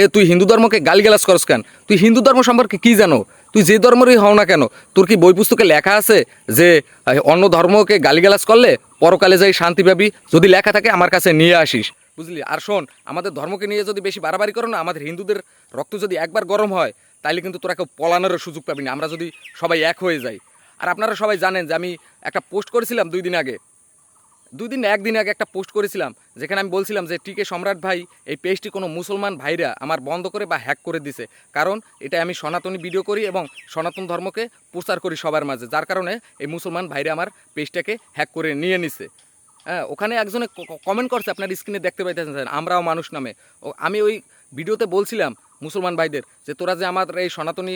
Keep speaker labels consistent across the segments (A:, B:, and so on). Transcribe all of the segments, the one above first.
A: এ, তুই হিন্দু ধর্মকে গালিগালাজ করস কেন? তুই হিন্দু ধর্ম সম্পর্কে কি জানো? তুই যে ধর্মেরই হও না কেন? তোর কি বই পুস্তকে লেখা আছে যে অন্য ধর্মকে গালিগালাজ করলে পরকালে যাই শান্তি পাবি? যদি লেখা থাকে আমার কাছে নিয়ে আসিস। বুঝলি? আর শোন, আমাদের ধর্মকে নিয়ে যদি বেশি বাড়াবাড়ি করো না, আমাদের হিন্দুদের রক্ত যদি একবার গরম হয়, তাইলে কিন্তু তোরা কেউ পলানোরও সুযোগ পাবি না। আমরা যদি সবাই এক হয়ে যাই। আর আপনারা সবাই জানেন যে আমি একটা পোস্ট করেছিলাম দুই দিন আগে। দুই দিন একদিন আগে একটা পোস্ট করেছিলাম, যেখানে আমি বলছিলাম যে টিকে সম্রাট ভাই, এই পেজটি কোনো মুসলমান ভাইরা আমার বন্ধ করে বা হ্যাক করে দিছে। কারণ এটা আমি সনাতনী ভিডিও করি এবং সনাতন ধর্মকে প্রচার করি সবার মাঝে। যার কারণে এই মুসলমান ভাইরা আমার পেজটাকে হ্যাক করে নিয়ে নিছে। হ্যাঁ ওখানে একজনে কমেন্ট করছে, আপনার স্ক্রিনে দেখতে পাইতেছেন, আমরাও মানুষ নামে। ও, আমি ওই ভিডিওতে বলছিলাম মুসলমান ভাইদের যে, তোরা যে আমার এই সনাতনী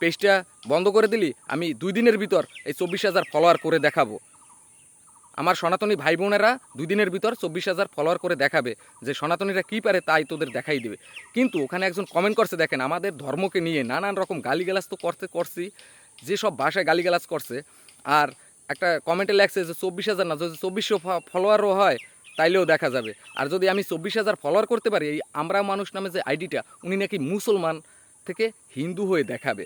A: পেজটা বন্ধ করে দিলি, আমি দুই দিনের ভিতর এই চব্বিশ হাজার ফলোয়ার করে দেখাবো। আমার সনাতনী ভাই বোনেরা দুদিনের ভিতর চব্বিশ হাজার ফলোয়ার করে দেখাবে যে সনাতনীরা কী পারে তাই তোদের দেখাই দেবে। কিন্তু ওখানে একজন কমেন্ট করছে, দেখেন, আমাদের ধর্মকে নিয়ে নানান রকম গালিগালাজ তো করতে, করছি, যেসব ভাষায় গালিগালাজ করছে। আর একটা কমেন্টে লেখছে যে চব্বিশ হাজার না, যদি চব্বিশশো ফলোয়ারও হয়, তাইলেও দেখা যাবে। আর যদি আমি চব্বিশ হাজার ফলোয়ার করতে পারি, এই আমরা মানুষ নামে যে আইডিটা উনি নাকি মুসলমান থেকে হিন্দু হয়ে দেখাবে।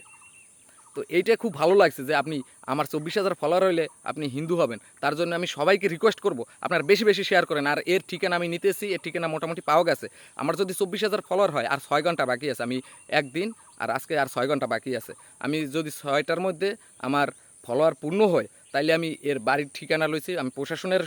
A: তো এইটা খুব ভালো লাগছে যে আপনি আমার চব্বিশ হাজার ফলোয়ার হইলে আপনি হিন্দু হবেন। তার জন্য আমি সবাইকে রিকোয়েস্ট করব, আপনার বেশি বেশি শেয়ার করেন। আর এর ঠিকানা আমি নিতেছি এর ঠিকানা মোটামুটি পাওয়া গেছে। আমার যদি চব্বিশ হাজার ফলোয়ার হয়, আর ছয় ঘণ্টা বাকি আছে, আমি একদিন, আর আজকে আর ছয় ঘণ্টা বাকি আছে। আমি যদি ছয়টার মধ্যে আমার ফলোয়ার পূর্ণ হয়, তাইলে আমি এর বাড়ির ঠিকানা লইছি, আমি প্রশাসনের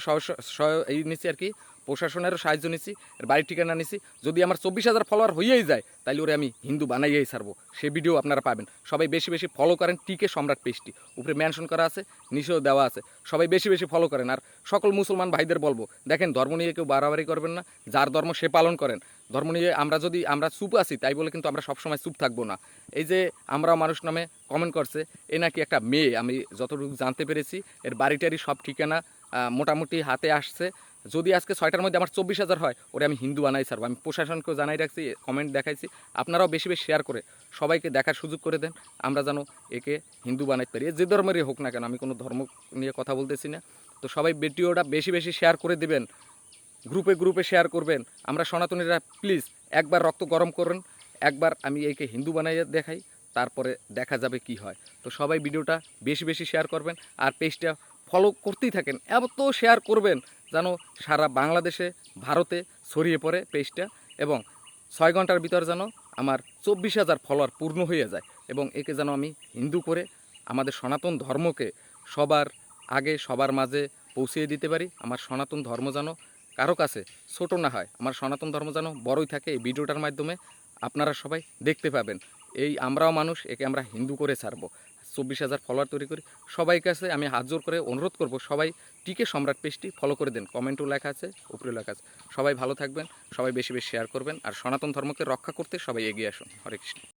A: এই নিচ্ছি আর কি প্রশাসনেরও সাহায্য নিচ্ছি এর বাড়ির ঠিকানা নিচ্ছি যদি আমার চব্বিশ হাজার ফলোয়ার হয়েই যায় তাহলে ওরে আমি হিন্দু বানাইয়েই ছাড়বো। সে ভিডিও আপনারা পাবেন। সবাই বেশি বেশি ফলো করেন টিকে সম্রাট পেজটি উপরে মেনশন করা আছে, নিচেও দেওয়া আছে। সবাই বেশি বেশি ফলো করেন। আর সকল মুসলমান ভাইদের বলব, দেখেন ধর্ম নিয়ে কেউ বাড়াবাড়ি করবেন না, যার ধর্ম সে পালন করেন। ধর্ম নিয়ে আমরা যদি, আমরা চুপ আছি, তাই বলে কিন্তু আমরা সবসময় চুপ থাকব না। এই যে আমরা মানুষ নামে কমেন্ট করছে, এ নাকি একটা মেয়ে, আমি যতটুকু জানতে পেরেছি, এর বাড়িটারই সব ঠিকানা মোটামুটি হাতে আসছে। যদি আজকে ছয়টার মধ্যে আমার চব্বিশ হাজার হয়, ওরে আমি হিন্দু বানাই ছাড়বো। আমি প্রশাসনকেও জানাই রাখছি কমেন্ট দেখাইছি। আপনারাও বেশি বেশি শেয়ার করে, সবাইকে দেখার সুযোগ করে দেন। আমরা যেন একে হিন্দু বানাইতে পারি। যে ধর্মেরই হোক না কেন, আমি কোনো ধর্ম নিয়ে কথা বলতেছি না। তো সবাই ভিডিওটা বেশি বেশি শেয়ার করে দিবেন। গ্রুপে গ্রুপে শেয়ার করবেন। আমরা সনাতনীরা প্লিজ একবার রক্ত গরম করুন। একবার আমি একে হিন্দু বানাইয়ে দেখাই, তারপরে দেখা যাবে কি হয়। তো সবাই ভিডিওটা বেশি বেশি শেয়ার করবেন। আর পেজটা ফলো করতেই থাকেন। এত শেয়ার করবেন যেন সারা বাংলাদেশে, ভারতে ছড়িয়ে পড়ে পেজটা এবং ছয় ঘণ্টার ভিতর যেন আমার চব্বিশ হাজার ফলোয়ার পূর্ণ হয়ে যায় এবং একে যেন আমি হিন্দু করে আমাদের সনাতন ধর্মকে সবার আগে, সবার মাঝে পৌঁছিয়ে দিতে পারি। আমার সনাতন ধর্ম যেন কারও কাছে ছোট না হয়, আমার সনাতন ধর্ম যেন বড়ই থাকে এই ভিডিওটার মাধ্যমে আপনারা সবাই দেখতে পাবেন। এই আমরাও মানুষ, একে আমরা হিন্দু করে ছাড়বো। চব্বিশ হাজার ফলোয়ার তৈরি করি। সবাই কাছে আমি হাত জোর করে অনুরোধ করব, সবাই টিকে সম্রাট পেজটি ফলো করে দেন। কমেন্টও লেখা আছে উপরে লেখা আছে। সবাই ভালো থাকবেন, সবাই বেশি বেশি শেয়ার করবেন, আর সনাতন ধর্মকে রক্ষা করতে সবাই এগিয়ে আসুন। হরে কৃষ্ণ।